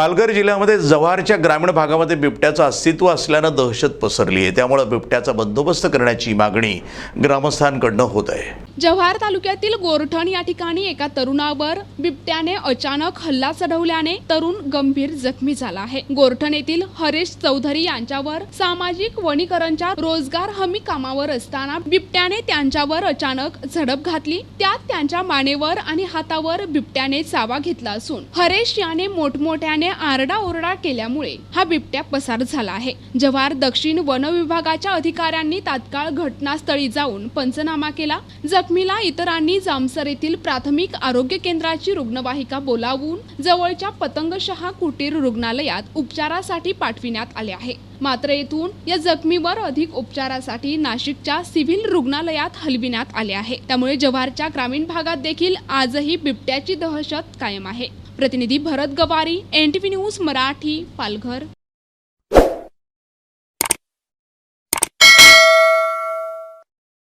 पालघर जिल्ह्यामध्ये जव्हारच्या ग्रामीण भागामध्ये बिबट्याचं अस्तित्व असल्यानं दहशत पसरली आहे. त्यामुळे बिबट्याचा बंदोबस्त करण्याची मागणी ग्रामस्थांकडनं होत आहे. जव्हार तालुक्यातील गोरठण या ठिकाणी एका तरुणावर बिबट्याने अचानक हल्ला चढवल्याने तरुण गंभीर जखमी झाला आहे. गोरठण येथील हरेश चौधरी यांच्यावर सामाजिक वनीकरणच्या रोजगार हमी कामावर असताना बिबट्याने त्यांच्यावर अचानक झडप घातली. त्यात त्यांच्या मानेवर आणि हातावर बिबट्याने चावा घेतला असून हरेश याने मोठमोठ्याने आरडाओरडा केल्यामुळे हा बिबट्या पसार झाला आहे. जव्हार दक्षिण वन विभागाच्या अधिकाऱ्यांनी तात्काळ घटनास्थळी जाऊन पंचनामा केला. जखमीला इतरांनी जामसर येथील प्राथमिक आरोग्य केंद्राची रुग्णवाहिका बोलावून जवळच्या पतंगशहा कुटीर रुग्णालयात उपचारासाठी पाठविण्यात आले आहे. मात्र येथून या जखमीवर अधिक उपचारासाठी नाशिकच्या सिव्हिल रुग्णालयात हलविण्यात आले आहे. त्यामुळे जव्हारच्या ग्रामीण भागात देखील आजही बिबट्याची दहशत कायम आहे. प्रतिनिधी भरत गवारी एन न्यूज मराठी पालघर.